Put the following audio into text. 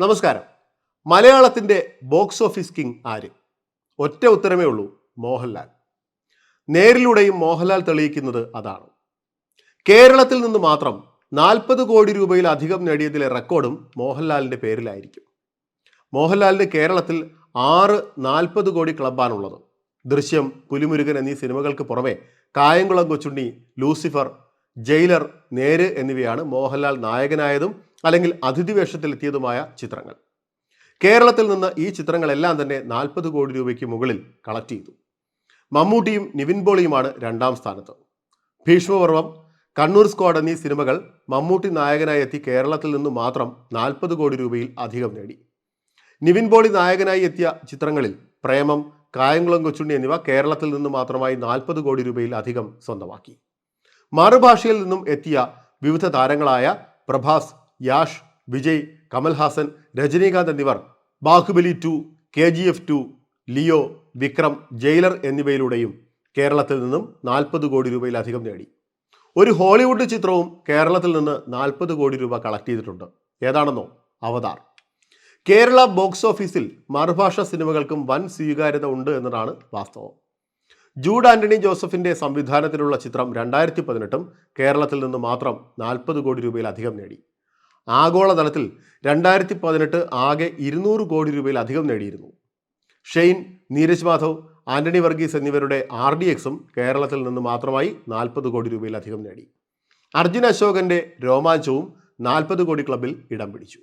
നമസ്കാരം. മലയാളത്തിന്റെ box office king ആര്? ഒറ്റ ഉത്തരമേ ഉള്ളൂ മോഹൻലാൽ. നേരിലൂടെയും മോഹൻലാൽ തെളിയിക്കുന്നത് അതാണ്. കേരളത്തിൽ നിന്ന് മാത്രം നാൽപ്പത് കോടി രൂപയിലധികം നേടിയതിലെ റെക്കോർഡും മോഹൻലാലിന്റെ പേരിലായിരിക്കും. മോഹൻലാലിന് കേരളത്തിൽ ആറ് നാൽപ്പത് കോടി ക്ലബ്ബാണുള്ളത്. ദൃശ്യം പുലിമുരുകൻ എന്നീ സിനിമകൾക്ക് പുറമെ കായംകുളം കൊച്ചുണ്ണി ലൂസിഫർ ജയിലർ നേര് എന്നിവയാണ് മോഹൻലാൽ നായകനായതും അല്ലെങ്കിൽ അതിഥി വേഷത്തിലെത്തിയതുമായ ചിത്രങ്ങൾ. കേരളത്തിൽ നിന്ന് ഈ ചിത്രങ്ങളെല്ലാം തന്നെ നാൽപ്പത് കോടി രൂപയ്ക്ക് മുകളിൽ കളക്ട് ചെയ്തു. മമ്മൂട്ടിയും നിവിൻ പോളിയുമാണ് രണ്ടാം സ്ഥാനത്ത്. ഭീഷ്മപർവം കണ്ണൂർ സ്ക്വാഡ് എന്നീ സിനിമകൾ മമ്മൂട്ടി നായകനായി എത്തി കേരളത്തിൽ നിന്ന് മാത്രം നാൽപ്പത് കോടി രൂപയിൽ അധികം നേടി. നിവിൻ പോളി നായകനായി എത്തിയ ചിത്രങ്ങളിൽ പ്രേമം കായംകുളം കൊച്ചുണ്ണി എന്നിവ കേരളത്തിൽ നിന്ന് മാത്രമായി നാൽപ്പത് കോടി രൂപയിൽ അധികം സ്വന്തമാക്കി. മറുഭാഷയിൽ നിന്നും എത്തിയ വിവിധ താരങ്ങളായ പ്രഭാസ് യാഷ് വിജയ് കമൽഹാസൻ രജനീകാന്ത് എന്നിവർ Baahubali two K G F two Leo Vikram Jailer എന്നിവയിലൂടെയും കേരളത്തിൽ നിന്നും നാൽപ്പത് കോടി രൂപയിലധികം നേടി. ഒരു ഹോളിവുഡ് ചിത്രവും കേരളത്തിൽ നിന്ന് നാൽപ്പത് കോടി രൂപ കളക്ട് ചെയ്തിട്ടുണ്ട്. ഏതാണെന്നോ? അവതാർ. കേരള ബോക്സ് ഓഫീസിൽ മറുഭാഷ സിനിമകൾക്കും വൻ സ്വീകാര്യത ഉണ്ട് എന്നതാണ് വാസ്തവം. ജൂഡ് ആന്റണി ജോസഫിന്റെ സംവിധാനത്തിലുള്ള ചിത്രം രണ്ടായിരത്തി പതിനെട്ടും കേരളത്തിൽ നിന്ന് മാത്രം നാൽപ്പത് കോടി രൂപയിലധികം നേടി. ആഗോളതലത്തിൽ രണ്ടായിരത്തി പതിനെട്ട് ആകെ ഇരുന്നൂറ് കോടി രൂപയിലധികം നേടിയിരുന്നു. ഷെയ്ൻ നീരജ് മാധവ് ആന്റണി വർഗീസ് എന്നിവരുടെ ആർ ഡി എക്സും കേരളത്തിൽ നിന്ന് മാത്രമായി നാൽപ്പത് കോടി രൂപയിലധികം നേടി. അർജുൻ അശോകന്റെ രോമാഞ്ചവും നാൽപ്പത് കോടി ക്ലബിൽ ഇടം പിടിച്ചു.